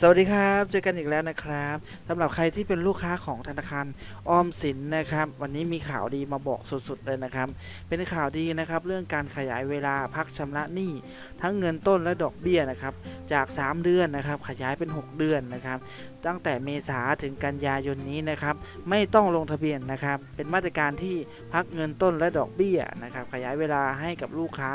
สวัสดีครับ เจอกันอีกแล้วนะครับสำหรับใครที่เป็นลูกค้าของธนาคารออมสินนะครับ วันนี้มีข่าวดีมาบอกสุดๆเลยนะครับ เป็นข่าวดีนะครับ เรื่องการขยายเวลาพักชำระหนี้ทั้งเงินต้นและดอกเบี้ยนะครับ จาก 3 เดือนนะครับ ขยายเป็น 6 เดือนนะครับ ตั้งแต่เมษาถึงกันยายนนี้นะครับ ไม่ต้องลงทะเบียนนะครับ เป็นมาตรการที่พักเงินต้นและดอกเบี้ยนะครับ ขยายเวลาให้กับลูกค้า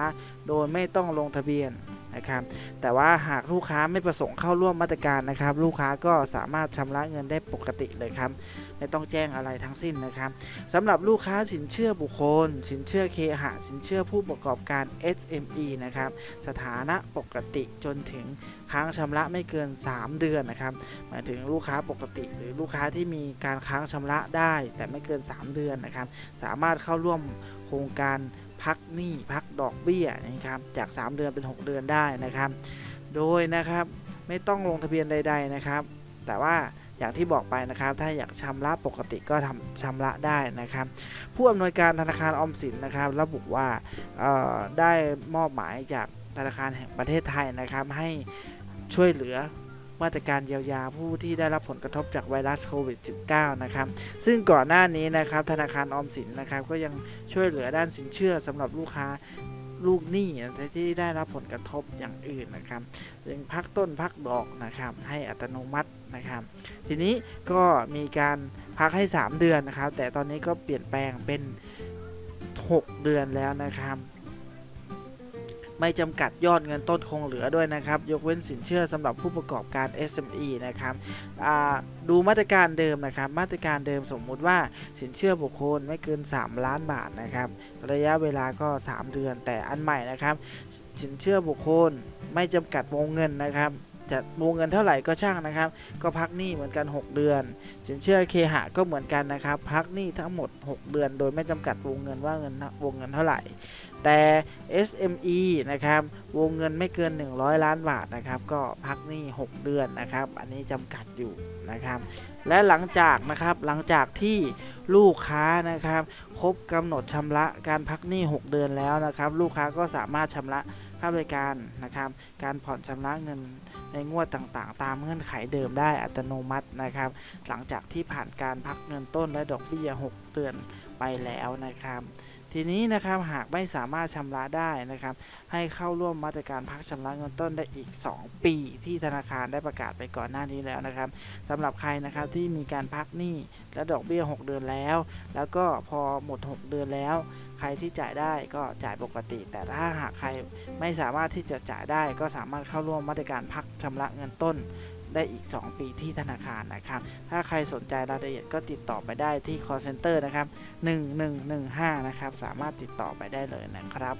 โดยไม่ต้องลงทะเบียน นะครับ แต่ว่าหากลูกค้าไม่ประสงค์เข้าร่วมมาตรการนะครับ ลูกค้าก็สามารถชำระเงินได้ปกติเลยครับ ไม่ต้องแจ้งอะไรทั้งสิ้นนะครับสำหรับลูกค้าสินเชื่อบุคคล สินเชื่อเคหะสินเชื่อผู้ประกอบการ SME นะครับ สถานะปกติจนถึงค้างชำระไม่เกิน 3 เดือนนะครับ หมายถึงลูกค้าปกติ หรือลูกค้าที่มีการค้างชำระได้ แต่ไม่เกิน 3 เดือนนะครับ สามารถเข้าร่วมโครงการ พักหนี้พักดอกเบี้ยนะครับจาก 3 เดือนเป็น 6 เดือนได้นะครับ โดยนะครับไม่ต้องลงทะเบียนใด ๆนะครับ แต่ว่าอย่างที่บอกไปนะครับ ถ้าอยากชำระปกติก็ทำชำระได้นะครับ ผู้อำนวยการธนาคารออมสินนะครับระบุว่าได้มอบหมายจากธนาคารแห่งประเทศไทยนะครับให้ช่วยเหลือ มาตรการเยียวยาผู้ที่ได้รับผลกระทบจากไวรัสโควิด -19 นะครับซึ่งก่อนหน้านี้นะครับธนาคารออมสินนะครับก็ยังช่วยเหลือด้านสินเชื่อสำหรับลูกค้าลูกหนี้ที่ได้รับผลกระทบอย่างอื่นนะครับยังพักต้นพักดอกนะครับให้อัตโนมัตินะครับ ทีนี้ก็มีการพักให้ 3 เดือนนะครับ แต่ตอนนี้ก็เปลี่ยนแปลงเป็น 6 เดือนแล้วนะครับ ไม่จำกัดยอดเงินต้นคงเหลือด้วยนะครับ ยกเว้นสินเชื่อสำหรับผู้ประกอบการ SME นะครับดูมาตรการเดิมนะครับ มาตรการเดิมสมมุติว่าสินเชื่อบุคคลไม่เกิน 3 ล้านบาทนะครับ ระยะเวลาก็ 3 เดือนแต่อันใหม่นะครับ สินเชื่อบุคคลไม่จำกัดวงเงินนะครับ จะวงเงินเท่าไหร่ก็ช่างนะครับ ก็พักหนี้เหมือนกัน 6 เดือน สินเชื่อเคหะก็เหมือนกันนะครับ พักหนี้ทั้งหมด 6 เดือน โดยไม่จำกัดวงเงินว่าเงินวงเงินเท่าไหร่ แต่ SME นะครับวงเงินไม่เกิน 100 ล้านบาทนะครับก็พักหนี้ 6 เดือนนะครับ อันนี้จำกัดอยู่ นะครับ และหลังจากนะครับหลังจากที่ลูกค้านะครับ ครบกำหนดชำระการพักหนี้ 6 เดือนแล้วนะครับ ลูกค้าก็สามารถชำระค่าบริการนะครับ การผ่อนชำระเงินในงวดต่างๆ ตามเงื่อนไขเดิมได้อัตโนมัตินะครับ หลังจากที่ผ่านการพักเงินต้นและดอกเบี้ย 6 เดือนไปแล้วนะครับ ทีนี้นะครับหากไม่สามารถชำระได้นะครับ ให้เข้าร่วมมาตรการพักชำระเงินต้นได้อีก 2 ปีที่ธนาคารได้ประกาศไปก่อนหน้านี้แล้วนะครับสำหรับใครนะครับที่มีการพักหนี้และดอกเบี้ย 6 เดือนแล้ว แล้วก็พอหมด 6 เดือนแล้ว ใครที่จ่ายได้ก็จ่ายปกติ แต่ถ้าหากใครไม่สามารถที่จะจ่ายได้ก็สามารถเข้าร่วมมาตรการพักชำระเงินต้น ได้อีก 2 ปีที่ธนาคารนะครับ ถ้าใครสนใจรายละเอียดก็ติดต่อไปได้ที่ call center นะครับ 1115 นะครับ สามารถติดต่อไปได้เลยนะครับ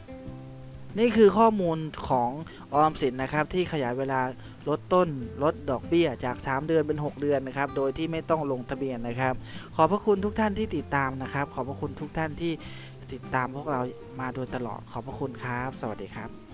นี่คือข้อมูลของออมสินนะครับ ที่ขยายเวลาลดต้นลดดอกเบี้ยจาก 3 เดือนเป็น 6 เดือนนะครับ โดยที่ไม่ต้องลงทะเบียนนะครับ ขอบพระคุณทุกท่านที่ติดตามนะครับ ขอบพระคุณทุกท่านที่ติดตามพวกเรามาโดยตลอดขอบพระคุณครับ สวัสดีครับ